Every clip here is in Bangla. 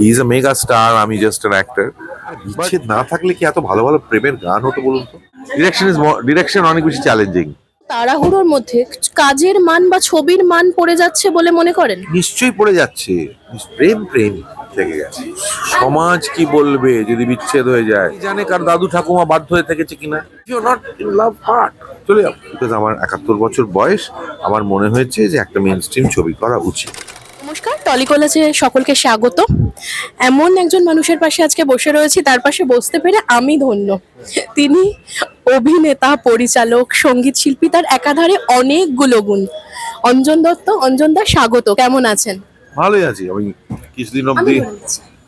ইজ আ মেগা স্টার আমি জাস্ট অ্যান অ্যাক্টর বিচ্ছেদ না থাকলে কি এত ভালো ভালো প্রেমের গান হতো বলুন তো? ডিরেকশন ইজ ডিরেকশন অনেক বেশি চ্যালেঞ্জিং তাড়াহুড়োর মধ্যে কাজের মান বা ছবির মান পড়ে যাচ্ছে বলে মনে করেন? নিশ্চয়ই পড়ে যাচ্ছে। প্রেম প্রেম থেকে গেছে। সমাজ কি বলবে যদি বিচ্ছেদ হয়ে যায়? জানে কার দাদু ঠাকুমা বাধ্য হয়ে থেকেছে কিনা? You not in love part চলে যাও। আমার একাত্তর বছর বয়স আমার মনে হয়েছে যে একটা মেন স্ট্রিম ছবি করা উচিত। নমস্কার টলিকলাজে সকলকে স্বাগত। এমন একজন মানুষের পাশে আজকে বসে রয়েছি তার পাশে বসতে পেরে আমি ধন্য। তিনি অভিনেতা পরিচালক সংগীত শিল্পী তার একাধারে অনেকগুলো গুণ। অঞ্জন দত্ত অঞ্জন দা স্বাগত। কেমন আছেন? ভালোই আছি। আমি কিছুদিন অব্দি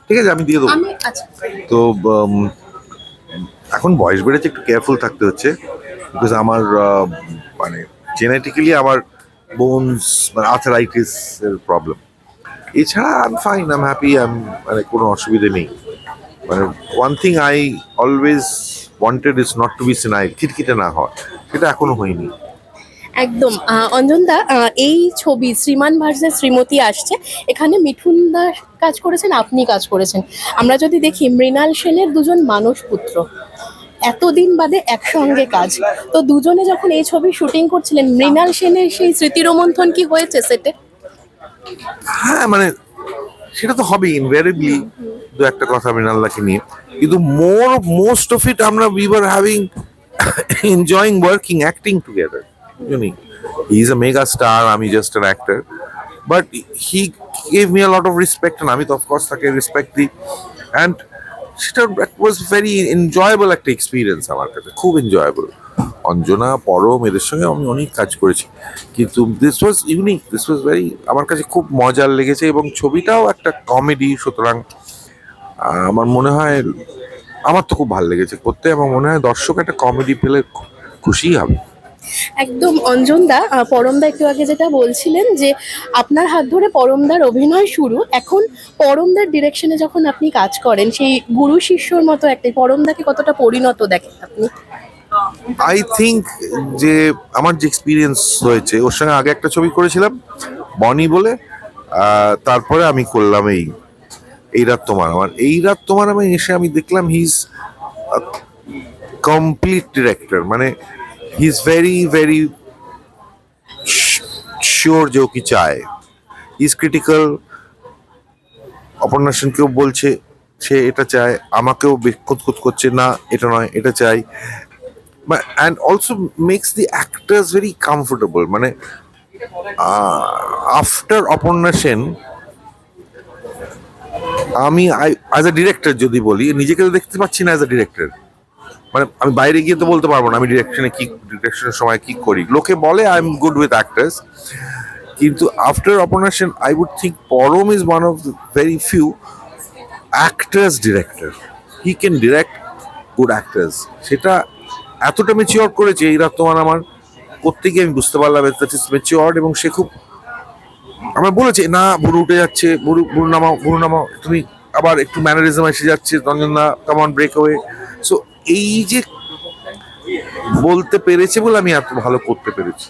ঠিক আছে আমি দিয়ে দেবো। আচ্ছা। তো এখন বয়স বেড়েছে একটু কেয়ারফুল থাকতে হচ্ছে। বিকজ আমার মানে জেনেটিক্যালি আমার বোনস মানে আর্থারাইটিস এর প্রবলেম এছাড়া I am fine I am happy I মানে কোনো অসুবিধে নেই। মানে one thing I always wanted is not to be senile খিটখিটে না হওয়া সেটা এখনও হয়নি। একদম। আহ, অঞ্জন দা এই ছবি শ্রীমান ভার্সেস শ্রীমতী আসছে। এখানে মিঠুন দা কাজ করেছেন আপনি কাজ করেছেন। আমরা যদি দেখি মৃণাল সেনের দুজন মানুষ পুত্র। এতদিন বাদে একসঙ্গে কাজ। তো দুজনে যখন এই ছবি শুটিং করছিলেন মৃণাল সেনের সেই স্মৃতিরোমন্থন কি হয়েছে সেটে হ্যাঁ মানে সেটা তো হবে ইনভেরিবলি দু একটা কথা মৃণাল্লাকে নিয়ে। কিন্তু মোর মোস্ট অফ ইট আমরা we were having enjoying working acting together জানি he is a mega star আমি just an actor but he gave me lot of respect আমি তো অফকোর্স তাকে রেসপেক্ট দিই। অ্যান্ড সেটা ওয়াজ ভেরি এনজয়েবল একটা এক্সপিরিয়েন্স আমার কাছে, খুব এনজয়েবল অঞ্জনা পরম এদের সঙ্গে আমি অনেক কাজ করেছি। কিন্তু this was unique this was very আমার কাছে খুব মজার লেগেছে এবং ছবিটাও একটা কমেডি সুতরাং আমার মনে হয় আমার তো খুব ভালো লেগেছে করতে আমার মনে হয় দর্শক একটা কমেডি পেলে খু- খুশিই হবে। একদম অঞ্জন দা আহ, পরমদা একটু আগে যেটা বলছিলেন যে আপনার হাত ধরে পরমদার অভিনয় শুরু এখন পরমদার ডিরেকশনে যখন আপনি কাজ করেন সেই গুরু শিষ্যর মতো একটা পরমদাকে কতটা পরিণত দেখেন আপনি? আই থিঙ্ক যে আমার যে এক্সপিরিয়েন্স হয়েছে ওর সঙ্গে আগে একটা ছবি করেছিলাম বনি বলে তারপরে আমি করলাম এই এই রাত তোমার আমার, এই রাত তোমার আমি এসে আমি দেখলাম হি ইজ কমপ্লিট ডিরেক্টর মানে he is very very sure যে ও কি চায়। ইজ ক্রিটিক্যাল অপর্ণা সেনকেও বলছে, সে এটা চায়, আমাকেও খুঁতখুত করছে, না, এটা নয়, এটা চাই। And also makes the actors very comfortable মানে আফটার অপর্ণা সেন আমি অ্যাজ এ ডিরেক্টর যদি বলি, নিজেকে তো দেখতে পাচ্ছি না অ্যাজ এ ডিরেক্টর মানে আমি বাইরে গিয়ে তো বলতে পারব না আমি ডিরেকশনে কি ডিরেকশনের সময় কি করি। লোকে বলে I am good with actors কিন্তু after Aparna Sen I would think Param is one of very few actors director he can direct good actors সেটা এতটা মেচিওর করেছে এই তোমার আমার গিয়ে আমি বুঝতে পারলাম দ্যাট ইজ মেচিওর এবং সে খুব আমার বলেছে না বুড়ো উঠে যাচ্ছে বুড়ো বুড়ো নামাও বুড়ো নামাও তুমি আবার একটু ম্যানারিজম এসে যাচ্ছে রঞ্জনা কামন ব্রেক হয়ে সো এই যে বলতে পেরেছে বলে আমি এত ভালো করতে পেরেছি।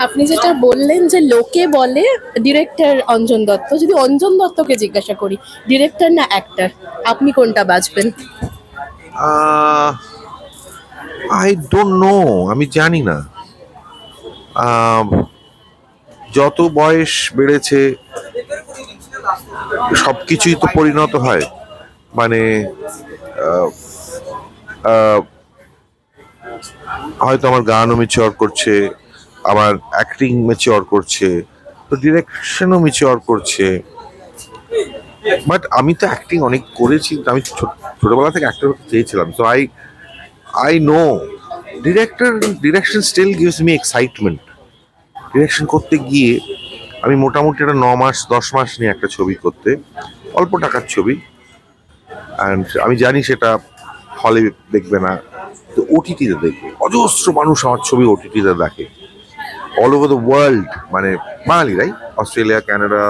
আপনি যেটা বললেন যে লোকে বলে ডিরেক্টর অঞ্জন দত্ত যদি অঞ্জন দত্তকে জিজ্ঞাসা করি ডিরেক্টর না অ্যাক্টর আপনি কোনটা বাজবেন আই ডোন্ট নো আমি জানি না। যত বয়স বেড়েছে সব কিছুই তো পরিণত হয়। মানে হয়তো আমার গানও মেচিওর করছে, আমার অ্যাক্টিং মেচিওর করছে, তো ডিরেকশনও মেচিওর করছে। বাট আমি তো অ্যাক্টিং অনেক করেছি, আমি ছোট- ছোটবেলা থেকে অ্যাক্টর হতে চেয়েছিলাম। তো I I know director direction still gives me excitement direction করতে গিয়ে আমি মোটামুটি একটা ন মাস, দশ মাস নিয়ে একটা ছবি করতে, অল্প টাকার ছবি। অ্যান্ড আমি জানি সেটা হলে দেখবে না। তো ওটিটিতে দেখবে অজস্র মানুষ আমার ছবি ওটিটিতে দেখে। অল ওভার দ্য ওয়ার্ল্ড মানে বাঙালিরাই Australia Canada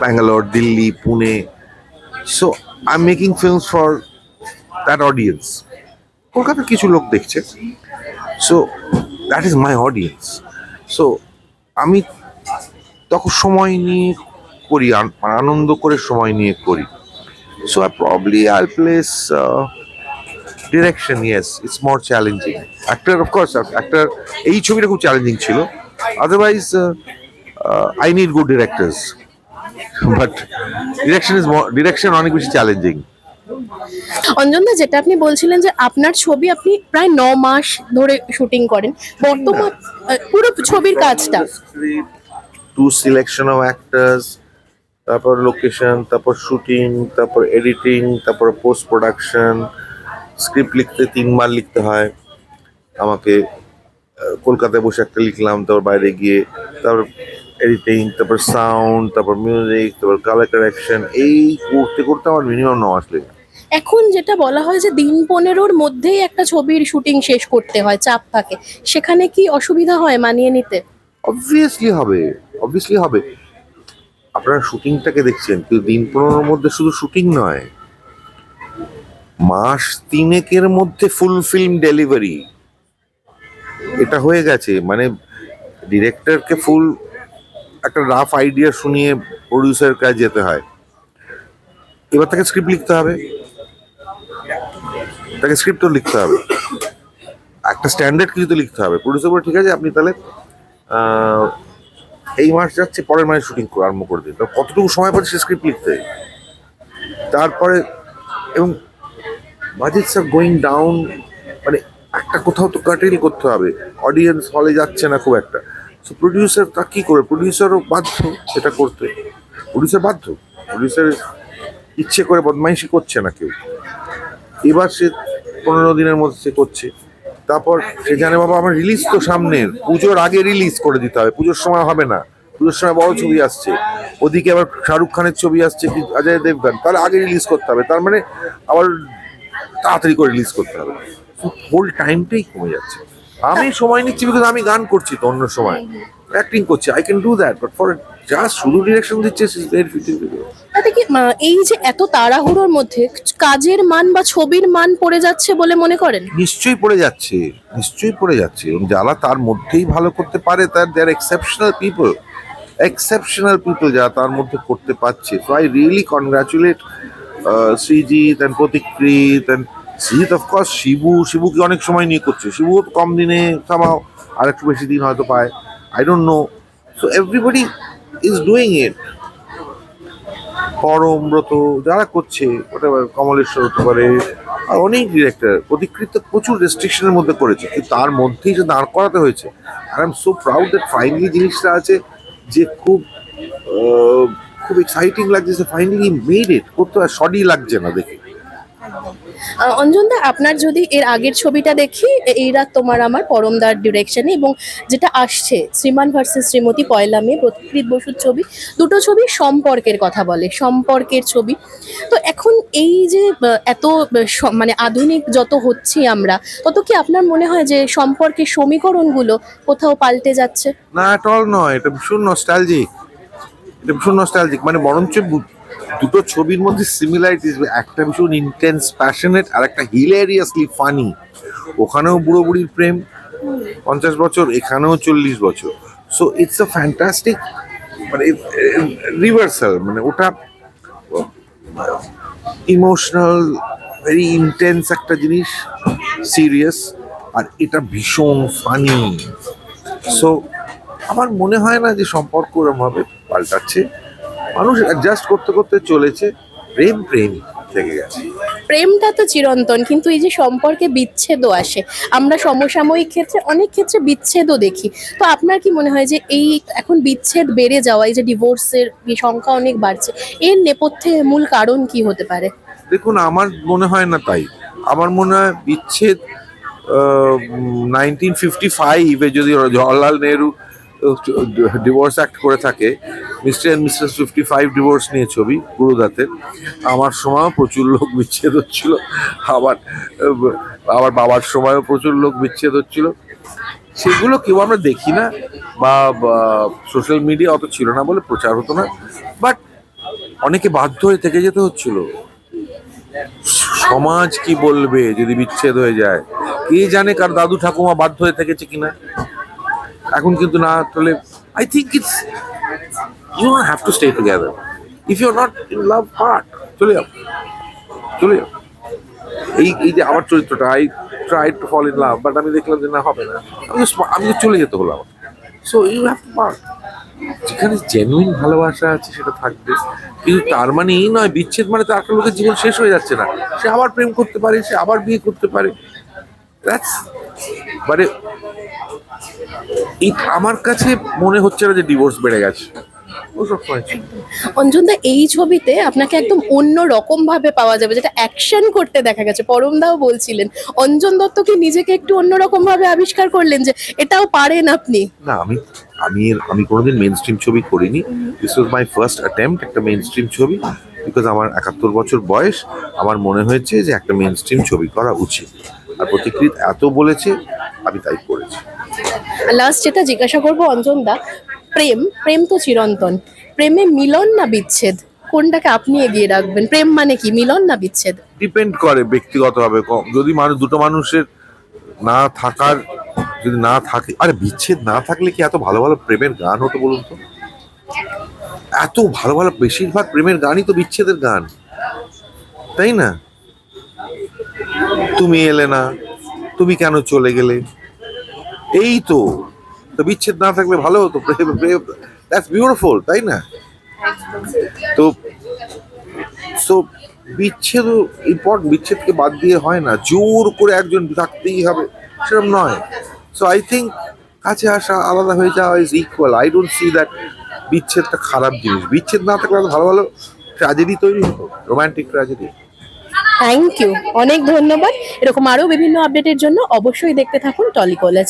Bangalore Delhi Pune so I am making films for that audience কলকাতার কিছু লোক দেখছে। So that is my audience so আমি তখন সময় নিয়ে করি, আন- আনন্দ করে সময় নিয়ে করি। So I probably I place direction yes it's more challenging actor of course actor এই ছবিটা খুব চ্যালেঞ্জিং ছিল। Otherwise I need good directors but direction is direction অনেক বেশি চ্যালেঞ্জিং অঞ্জনদা যেটা আপনি বলছিলেন যে আপনার ছবি আপনি প্রায় ন মাস ধরে শুটিং করেন। বর্তমান পুরো ছবির কাজটা? টু সিলেকশন অফ অ্যাক্টার্স তারপর লোকেশন তারপর শুটিং তারপর এডিটিং তারপর পোস্ট প্রোডাকশন স্ক্রিপ্ট লিখতে তিনবার লিখতে হয়। আমাকে কলকাতায় বসে একটা লিখলাম, তারপর বাইরে গিয়ে তারপর এডিটিং তারপর সাউন্ড তারপর মিউজিক তারপর কালার কারেকশন এই করতে করতে আমার মিনিমাম ন মাস লেগে। এখন যেটা বলা হয় যে দিন পনেরোর মধ্যেই একটা ছবির শুটিং শেষ করতে হয়, চাপ থাকে। সেখানে কি অসুবিধা হয় মানিয়ে নিতে? অবভিয়াসলি হবে অবভিয়াসলি হবে। আপনারা শুটিংটাকে দেখছেন, কিন্তু দিন পনেরোর মধ্যে শুধু শুটিং নয়। মাস তিনেকের মধ্যে ফুল ফিল্ম ডেলিভারি এটা হয়ে গেছে মানে ডিরেক্টরকে ফুল একটা রাফ আইডিয়া শুনিয়ে প্রডিউসার কাছে যেতে হয়। এবার তাকে স্ক্রিপ্ট লিখতে হবে। তাকে স্ক্রিপ্টও লিখতে হবে। একটা স্ট্যান্ডার্ড কিছু তো লিখতে হবে। প্রডিউসার বলে ঠিক আছে, আপনি তাহলে এই মাস যাচ্ছে, পরের মাসে শুটিং আরম্ভ করে দিন। তো কতটুকু সময় পাচ্ছে স্ক্রিপ্ট লিখতে? তারপরে, এবং বাজেটস আর গোয়িং ডাউন মানে একটা কোথাও তো কাটেল করতে হবে। অডিয়েন্স হলে যাচ্ছে না খুব একটা। সো প্রডিউসার তা কী করে প্রডিউসারও বাধ্য সেটা করতে। প্রডিউসার বাধ্য? প্রডিউসার ইচ্ছে করে বদমাইশি করছে না কেউ। এবার সে পনেরো দিনের মধ্যে সে করছে। তারপর সে জানে, বাবা, আমার রিলিজ তো সামনের। পুজোর আগে রিলিজ করে দিতে হবে। পুজোর সময় হবে না। পুজোর সময় বড় ছবি আসছে। ওদিকে আবার শাহরুখ খানের ছবি আসছে কি অজয় দেবগান। তাহলে আগে রিলিজ করতে হবে। তার মানে আবার তাড়াতাড়ি করে রিলিজ করতে হবে। হোল টাইমটাই কমে যাচ্ছে। আমি সময় নিচ্ছি বিকজ আমি গান করছি তো অন্য সময়। অ্যাক্টিং করছি I can do that but for just শুধু ডিরেকশন দিচ্ছে তাতে কি এই যে এত তাড়াহুড়োর মধ্যে কাজের মান বা ছবির মান পড়ে যাচ্ছে বলে মনে করেন? নিশ্চয়ই পড়ে যাচ্ছে নিশ্চয়ই পড়ে যাচ্ছে। এবং যারা তার মধ্যেই ভালো করতে পারে তার there exceptional people exceptional people যারা তার মধ্যে করতে পারছে। So I really congratulate Srijit and প্রতিকৃত and Srijit of course Shibu শিবুকে অনেক সময় নিয়ে করছে শিবু কম দিনে সামাও আর একটু বেশি দিন হয়তো পায়। I don't know so everybody is doing it Parambrata যারা করছে whatever, কমলেশ্বর হতে পারে আর অনেক ডিরেক্টর প্রতিকৃত প্রচুর রেস্ট্রিকশনের মধ্যে করেছে কিন্তু তার মধ্যেই যে দাঁড় করাতে হয়েছে আর I am so proud that finally জিনিসটা আছে যে খুব খুব এক্সাইটিং লাগছে ফাইনালি মেড ইট করতে সডি লাগছে না দেখে। অঞ্জনদা, আপনার যদি এর আগের ছবিটা দেখি এই রাত তোমার আমার পরমদার ডিরেকশনে এবং যেটা আসছে, শ্রীমান ভার্সেস শ্রীমতী পয়লা মে প্রতিকৃত বসুর ছবি, দুটো ছবি সম্পর্কের কথা বলে, সম্পর্কের ছবি। তো এখন এই যে এত মানে আধুনিক যত হচ্ছি আমরা, তত কি আপনার মনে হয় যে সম্পর্কের সমীকরণগুলো কোথাও পাল্টে যাচ্ছে? না অল নয়, এটা ভীষণ নস্টালজিক এটা ভীষণ নস্টালজিক মানে বরঞ্চ দুটো ছবির মধ্যে সিমিলারিটিস একটা ভীষণ ইন্টেন্স প্যাশনেট আর একটা হিলেরিয়াসলি ফানি ওখানেও বুড়ো বুড়ির প্রেম, পঞ্চাশ বছর, এখানেও চল্লিশ বছর। সো ইটস আ ফ্যান্টাস্টিক মানে রিভার্সাল মানে ওটা ইমোশনাল ভেরি ইন্টেন্স একটা জিনিস সিরিয়াস আর এটা ভীষণ ফানি সো আমার মনে হয় না যে সম্পর্ক ওরম ভাবে পাল্টাচ্ছে। মানুষ অ্যাডজাস্ট করতে করতে চলেছে প্রেম প্রেম থেকে গেছে। প্রেমটা তো চিরন্তন কিন্তু এই যে সম্পর্কে বিচ্ছেদও আসে। আমরা সমসাময়িক ক্ষেত্রে অনেক ক্ষেত্রে বিচ্ছেদও দেখি। তো আপনার কি মনে হয় যে এই এখন বিচ্ছেদ বেড়ে যাওয়া এই যে ডিভোর্সের সংখ্যা অনেক বাড়ছে এর নেপথ্যে মূল কারণ কি হতে পারে? দেখুন আমার মনে হয় না তাই। আমার মনে হয় বিচ্ছেদ নাইনটিন ফিফটি ফাইভে যদি জওয়াহরলাল নেহরু ডিভোর্স অ্যাক্ট করে থাকে। Mr and Mrs fifty five divorce নিয়ে ছবি গুরুদাতের আমার সময়ও প্রচুর লোক বিচ্ছেদ হচ্ছিল। আবার আবার বাবার সময়ও প্রচুর লোক বিচ্ছেদ হচ্ছিল। সেগুলো কেউ আমরা দেখি না বা সোশ্যাল মিডিয়া অত ছিল না বলে প্রচার হতো না। বাট অনেকে বাধ্য হয়ে থেকে যেতে হচ্ছিল। সমাজ কি বলবে যদি বিচ্ছেদ হয়ে যায়? কে জানে কার দাদু ঠাকুমা বাধ্য হয়ে থেকেছে কিনা? এখন কিন্তু না তাহলে I think it's you have to stay together if you not in love part চলে যাও চলে যাও। এই এই যে আমার চরিত্রটা I try to fall in love but আমি দেখলাম যে না, হবে না। আমি আমি চলে যেতে হলো আমার so you have to part যেখানে জেনুইন ভালোবাসা আছে, সেটা থাকবে। কিন্তু তার মানে এই নয়, বিচ্ছেদ মানে তার একটা লোকের জীবন শেষ হয়ে যাচ্ছে না। সে আবার প্রেম করতে পারে, সে আবার বিয়ে করতে পারে। দ্যাটস মানে এই আমার কাছে মনে হচ্ছে না যে ডিভোর্স বেড়ে গেছে। অঞ্জনদা এই ছবিতে আপনাকে একদম অন্য রকম ভাবে পাওয়া যাবে যেটা অ্যাকশন করতে দেখা গেছে। পরমদাও বলছিলেন। অঞ্জন দত্ত কি নিজেকে একটু অন্যরকম ভাবে আবিষ্কার করলেন যে এটাও পারেন আপনি? না আমি আমি আমি কোনোদিন মেন স্ট্রিম ছবি করিনি। This was my first attempt একটা মেন স্ট্রিম ছবি বিকজ আমার একাত্তর বছর বয়স আমার মনে হয়েছে যে একটা মেন স্ট্রিম ছবি করা উচিত। আর প্রতিকৃত এত বলেছে আমি তাই করেছি। লাস্ট যেটা জিজ্ঞাসা করব, অঞ্জনদা, প্রেম প্রেম তো চিরন্তন। প্রেমে মিলন না বিচ্ছেদ? কোনটাকে আপনি এগিয়ে রাখবেন? প্রেম মানে কি? মিলন না বিচ্ছেদ? ডিপেন্ড করে ব্যক্তিগতভাবে। যদি মানুষ দুটো মানুষের না থাকার যদি না থাকে আরে বিচ্ছেদ না থাকলে কি এত ভালো ভালো প্রেমের গান হতো বলুন তো? এত ভালো ভালো বেশিরভাগ প্রেমের গানই তো বিচ্ছেদের গান। তাই না? তুমি এলে না। তুমি কেন চলে গেলে? এই তো তো বিচ্ছেদ না থাকলে ভালো হতো দ্যাটস বিউটিফুল তাই না? তো সো বিচ্ছেদ ইম্পর্ট বিচ্ছেদকে বাদ দিয়ে হয় না, জোর করে একজন থাকতেই হবে, সেরকম নয়। সো আই থিঙ্ক কাছে আসা, আলাদা হয়ে যাওয়া is equal I don't see that বিচ্ছেদটা খারাপ জিনিস। বিচ্ছেদ না থাকলে ভালো ভালো ট্র্যাজেডি তৈরি হতো রোমান্টিক ট্র্যাজেডি থ্যাংক ইউ অনেক ধন্যবাদ। এরকম আরও বিভিন্ন আপডেটের জন্য অবশ্যই দেখতে থাকুন টলি কলেজ